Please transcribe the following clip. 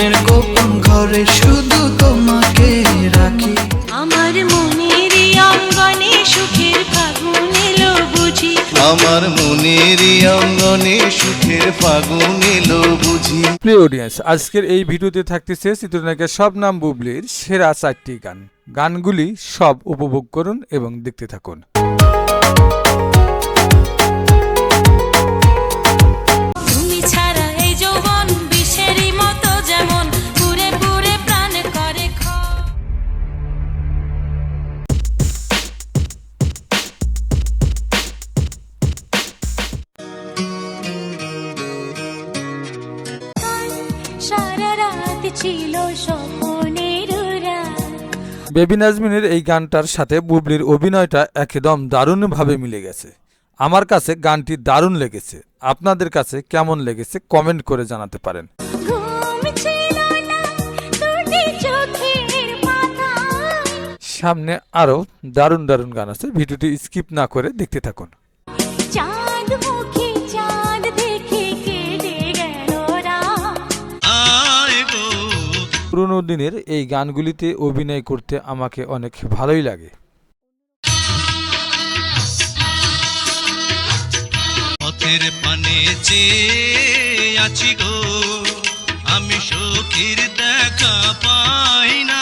মনের গোপন ঘরে শুধু তোমাকে রাখি। আমার মনের অঙ্গনে সুখের ফাগুন এলো বুঝি। আমার মনের অঙ্গনে সুখের ফাগুন এলো বুঝি। প্রিয় অডিয়েন্স আজকের এই ভিডিওতে থাকতেছে চিত্রনায়িকা সব নাম বুবলির সেরা চারটি গান। গানগুলি সব উপভোগ করুন এবং দেখতে থাকুন। সারা রাত ছিল স্বপ্নের বেবি নাজমিনের এই গানটার সাথে বুবলির অভিনয়টা একদম দারুণভাবে মিলে গেছে। আমার কাছে গানটি দারুণ লেগেছে। আপনাদের কাছে কেমন লেগেছে কমেন্ট করে জানাতে পারেন। সামনে আরও দারুণ দারুণ গান আছে। ভিডিওটি স্কিপ না করে দেখতে থাকুন। পুরোনো দিনের এই গানগুলিতে অভিনয় করতে আমাকে অনেক ভালোই লাগে। পথের পানে চেয়ে আছি গো, আমি সখীর দেখা পাই না।